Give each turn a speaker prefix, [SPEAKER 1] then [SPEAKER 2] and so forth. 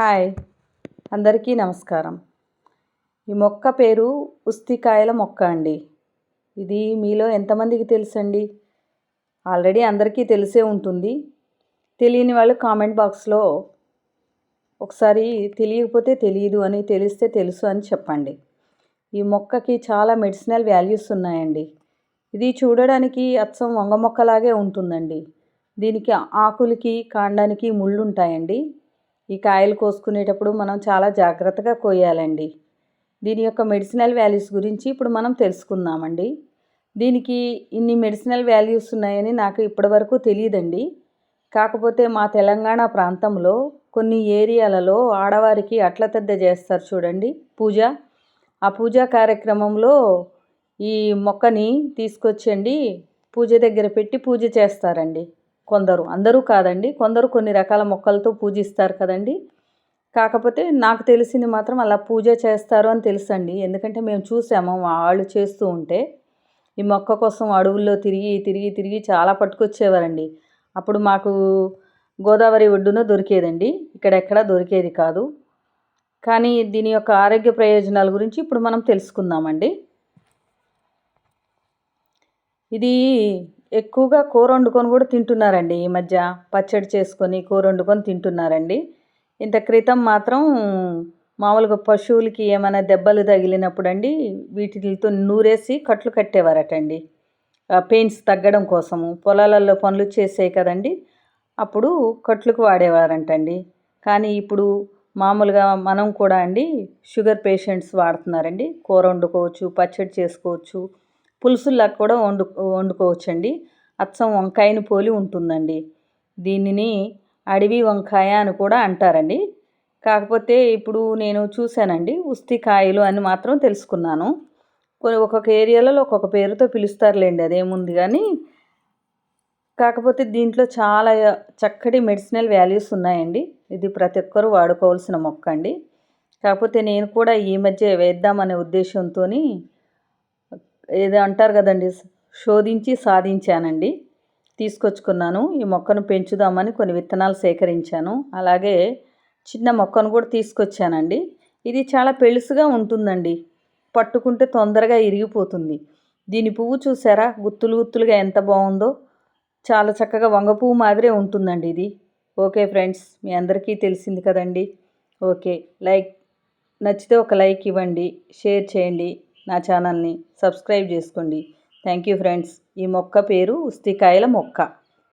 [SPEAKER 1] Hi. అందరికీ నమస్కారం. ఈ మొక్క పేరు ఉస్తికాయల మొక్క అండి. ఇది మీలో ఎంతమందికి తెలుసండి? ఆల్రెడీ అందరికీ తెలిసే ఉంటుంది. తెలియని వాళ్ళు కామెంట్ బాక్స్లో ఒకసారి తెలియకపోతే తెలియదు అని తెలిస్తే తెలుసు అని చెప్పండి. ఈ మొక్కకి చాలా మెడిసినల్ వాల్యూస్ ఉన్నాయండి. ఇది చూడడానికి అచ్చం వంగ మొక్కలాగే ఉంటుందండి. దీనికి ఆకులకి కాండానికి ముళ్ళు ఉంటాయండి ఈ కాయలు కోసుకునేటప్పుడు మనం చాలా జాగ్రత్తగా కోయాలండి. దీని యొక్క మెడిసినల్ వాల్యూస్ గురించి ఇప్పుడు మనం తెలుసుకుందామండి. దీనికి ఇన్ని మెడిసినల్ వాల్యూస్ ఉన్నాయని నాకు ఇప్పటివరకు తెలియదండి కాకపోతే మా తెలంగాణ ప్రాంతంలో కొన్ని ఏరియాలలో ఆడవారికి అట్ల తద్ద చేస్తారు చూడండి. పూజ. ఆ పూజా కార్యక్రమంలో ఈ మొక్కని తీసుకొచ్చండి. పూజ దగ్గర పెట్టి పూజ చేస్తారండి. కొందరు. అందరూ కాదండి. కొందరు కొన్ని రకాల మొక్కలతో పూజిస్తారు కదండి. కాకపోతే నాకు తెలిసింది మాత్రం అలా పూజ చేస్తారు అని తెలుసండి. ఎందుకంటే మేము చూసాము వాళ్ళు చేస్తూ ఉంటే ఈ మొక్క కోసం అడవుల్లో తిరిగి తిరిగి తిరిగి చాలా పట్టుకొచ్చేవారండి. అప్పుడు మాకు గోదావరి ఒడ్డున దొరికేదండి. ఇక్కడెక్కడా దొరికేది కాదు. కానీ దీని యొక్క ఆరోగ్య ప్రయోజనాల గురించి ఇప్పుడు మనం తెలుసుకుందామండి. ఇది ఎక్కువగా కూర వండుకొని కూడా తింటున్నారండి. ఈ మధ్య పచ్చడి చేసుకొని కూర వండుకొని తింటున్నారండి. ఇంత క్రితం మాత్రం మామూలుగా పశువులకి ఏమైనా దెబ్బలు తగిలినప్పుడు అండి వీటితో నూరేసి కట్లు కట్టేవారటండి. పెయిన్స్ తగ్గడం కోసము పొలాలలో పనులు చేసే కదండి. అప్పుడు కట్లకు వాడేవారంటండి. కానీ ఇప్పుడు మామూలుగా మనం కూడా అండి షుగర్ పేషెంట్స్ వాడుతున్నారండి. కూర వండుకోవచ్చు పచ్చడి చేసుకోవచ్చు పులుసుల్లా కూడా వండు వండుకోవచ్చండి. అచ్చం వంకాయని పోలి ఉంటుందండి. దీనిని అడవి వంకాయ అని కూడా అంటారండి. కాకపోతే ఇప్పుడు నేను చూశానండి ఉస్తికాయలు అని మాత్రం తెలుసుకున్నాను. కొన్ని ఒక్కొక్క ఏరియాలలో ఒక్కొక్క పేరుతో పిలుస్తారులేండి అదేముంది కానీ కాకపోతే దీంట్లో చాలా చక్కటి మెడిసినల్ వాల్యూస్ ఉన్నాయండి. ఇది ప్రతి ఒక్కరూ వాడుకోవాల్సిన మొక్క అండి కాకపోతే నేను కూడా ఈ మధ్య వేద్దామనే ఉద్దేశంతో ఏదో అంటారు కదండి శోధించి సాధించానండి. తీసుకొచ్చుకున్నాను ఈ మొక్కను పెంచుదామని కొన్ని విత్తనాలు సేకరించాను. అలాగే చిన్న మొక్కను కూడా తీసుకొచ్చానండి. ఇది చాలా పెళుసుగా ఉంటుందండి. పట్టుకుంటే తొందరగా ఇరిగిపోతుంది. దీని పువ్వు చూసారా? గుత్తులు గుత్తులుగా ఎంత బాగుందో. చాలా చక్కగా వంగ పువ్వు మాదిరే ఉంటుందండి ఇది. ఓకే ఫ్రెండ్స్ మీ అందరికీ తెలిసింది కదండి. ఓకే లైక్ నచ్చితే ఒక లైక్ ఇవ్వండి షేర్ చేయండి. నా ఛానల్ని సబ్స్క్రైబ్ చేసుకోండి. Thank you friends. ఈ మొక్క పేరు ఉస్తికాయల మొక్క.